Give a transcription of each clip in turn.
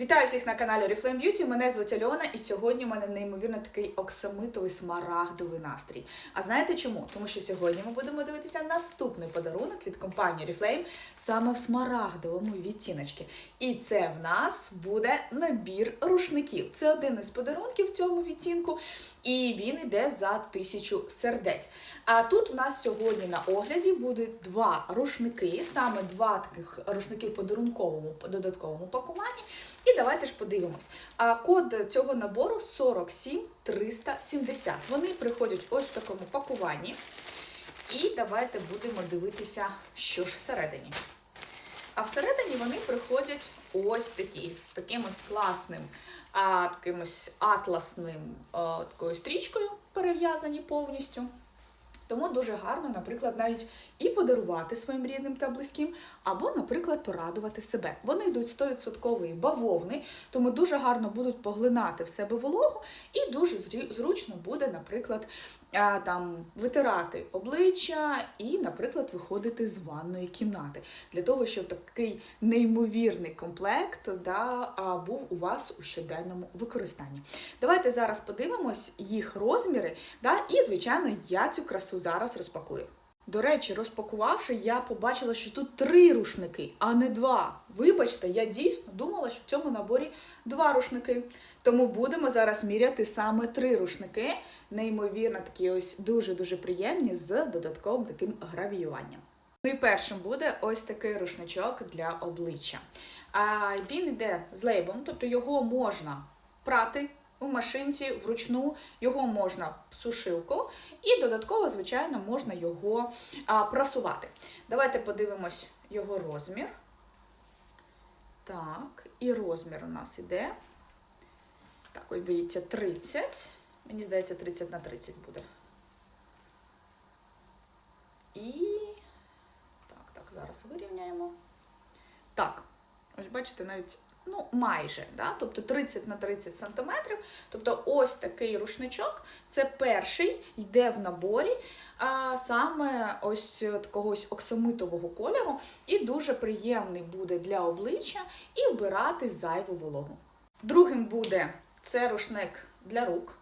Вітаю всіх на каналі Oriflame Beauty. Мене звуть Альона, і сьогодні у мене неймовірно такий оксамитовий смарагдовий настрій. А знаєте чому? Тому що сьогодні ми будемо дивитися наступний подарунок від компанії Oriflame саме в смарагдовому відтіночці. І це в нас буде набір рушників. Це один із подарунків в цьому відтінку, і він йде за тисячу сердець. А тут в нас сьогодні на огляді буде два рушники, саме два таких рушники в подарунковому додатковому пакуванні. І давайте ж подивимось. А код цього набору 47370. Вони приходять ось в такому пакуванні. І давайте будемо дивитися, що ж всередині. А всередині вони приходять ось такі, з таким ось класним, а, таким ось атласним а, такою стрічкою, перев'язані повністю. Тому дуже гарно, наприклад, навіть і подарувати своїм рідним та близьким, або, наприклад, порадувати себе. Вони йдуть 100% бавовни, тому дуже гарно будуть поглинати в себе вологу, і дуже зручно буде, наприклад, там витирати обличчя і, наприклад, виходити з ванної кімнати для того, щоб такий неймовірний комплект да, був у вас у щоденному використанні. Давайте зараз подивимось їх розміри, да, і, звичайно, я цю красу зараз розпакую. До речі, розпакувавши, я побачила, що тут три рушники, а не два. Вибачте, я дійсно думала, що в цьому наборі два рушники. Тому будемо зараз міряти саме три рушники, неймовірно такі ось дуже-дуже приємні з додатковим таким гравіюванням. Ну і першим буде ось такий рушничок для обличчя. А він йде з лейбом, тобто його можна прати у машинці вручну, його можна в сушилку, і додатково, звичайно, можна його а, прасувати. Давайте подивимось його розмір. Так, і розмір у нас іде. Так, ось дивіться, 30. Мені здається, 30 на 30 буде. І. Так, так, зараз вирівняємо. Так, ось бачите, навіть, ну, майже, да? тобто 30 на 30 сантиметрів. Тобто ось такий рушничок, це перший, йде в наборі, а саме ось такого ось оксамитового кольору, і дуже приємний буде для обличчя і вбирати зайву вологу. Другим буде це рушник для рук.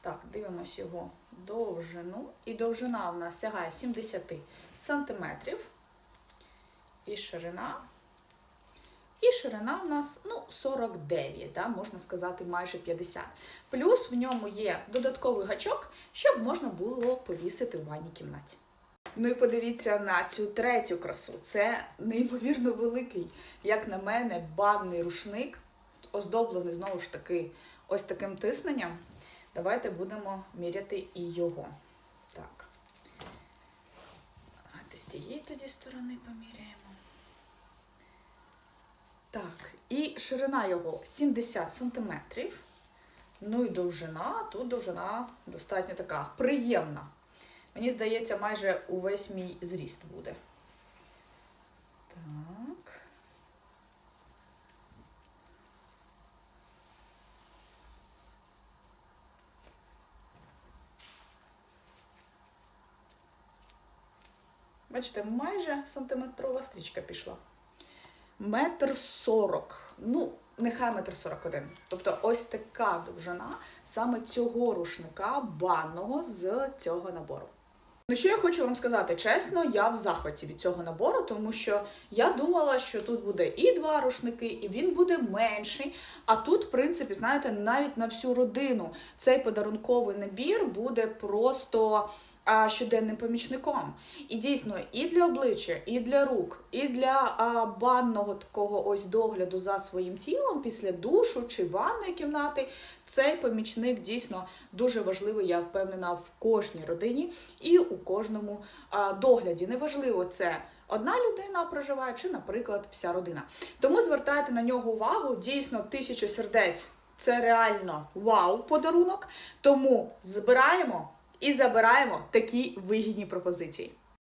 Так, дивимось його довжину. І довжина в нас сягає 70 сантиметрів. І ширина. І ширина в нас ну, 49, да, можна сказати, майже 50. Плюс в ньому є додатковий гачок, щоб можна було повісити в ванній кімнаті. Ну і подивіться на цю третю красу. Це неймовірно великий, як на мене, банний рушник, оздоблений знову ж таки ось таким тисненням. Давайте будемо міряти і його. Так. Давайте з цієї тоді сторони поміряємо. Так, і ширина його 70 см. Ну і довжина, тут довжина достатньо така приємна. Мені здається, майже увесь мій зріст буде. Так. Бачите, майже сантиметрова стрічка пішла. Метр сорок. Ну, нехай метр сорок один. Тобто ось така довжина саме цього рушника банного з цього набору. Ну, що я хочу вам сказати, чесно, я в захваті від цього набору, тому що я думала, що тут буде і два рушники, і він буде менший. А тут, в принципі, знаєте, навіть на всю родину цей подарунковий набір буде просто а, щоденним помічником. І дійсно, і для обличчя, і для рук, і для а, банного такого ось догляду за своїм тілом після душу чи ванної кімнати. Цей помічник дійсно дуже важливий, я впевнена, в кожній родині і у кожному а, догляді. Неважливо це. Одна людина проживає, чи, наприклад, вся родина. Тому звертайте на нього увагу. Дійсно, тисяча сердець це реально вау подарунок. Тому збираємо і забираємо такі вигідні пропозиції.